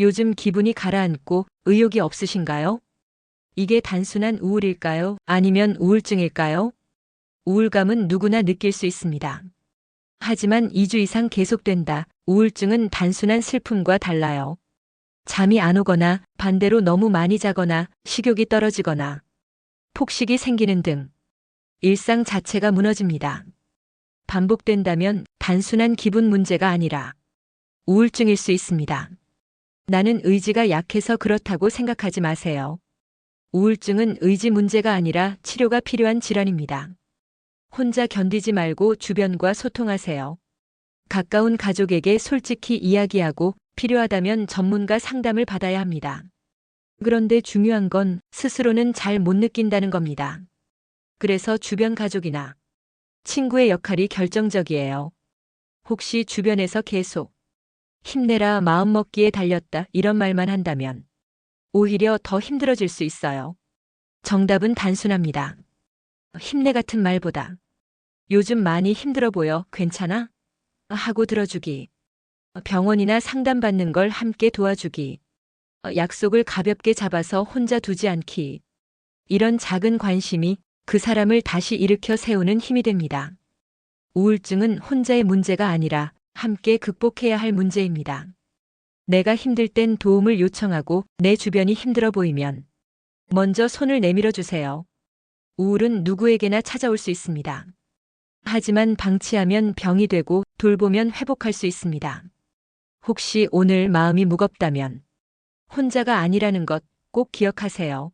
요즘 기분이 가라앉고 의욕이 없으신가요? 이게 단순한 우울일까요? 아니면 우울증일까요? 우울감은 누구나 느낄 수 있습니다. 하지만 2주 이상 계속된다. 우울증은 단순한 슬픔과 달라요. 잠이 안 오거나 반대로 너무 많이 자거나 식욕이 떨어지거나 폭식이 생기는 등 일상 자체가 무너집니다. 반복된다면 단순한 기분 문제가 아니라 우울증일 수 있습니다. 나는 의지가 약해서 그렇다고 생각하지 마세요. 우울증은 의지 문제가 아니라 치료가 필요한 질환입니다. 혼자 견디지 말고 주변과 소통하세요. 가까운 가족에게 솔직히 이야기하고 필요하다면 전문가 상담을 받아야 합니다. 그런데 중요한 건 스스로는 잘 못 느낀다는 겁니다. 그래서 주변 가족이나 친구의 역할이 결정적이에요. 혹시 주변에서 계속 힘내라 마음먹기에 달렸다 이런 말만 한다면 오히려 더 힘들어질 수 있어요. 정답은 단순합니다. 힘내 같은 말보다 요즘 많이 힘들어 보여 괜찮아? 하고 들어주기. 병원이나 상담받는 걸 함께 도와주기. 약속을 가볍게 잡아서 혼자 두지 않기. 이런 작은 관심이 그 사람을 다시 일으켜 세우는 힘이 됩니다. 우울증은 혼자의 문제가 아니라 함께 극복해야 할 문제입니다. 내가 힘들 땐 도움을 요청하고 내 주변이 힘들어 보이면 먼저 손을 내밀어 주세요. 우울은 누구에게나 찾아올 수 있습니다. 하지만 방치하면 병이 되고 돌보면 회복할 수 있습니다. 혹시 오늘 마음이 무겁다면 혼자가 아니라는 것 꼭 기억하세요.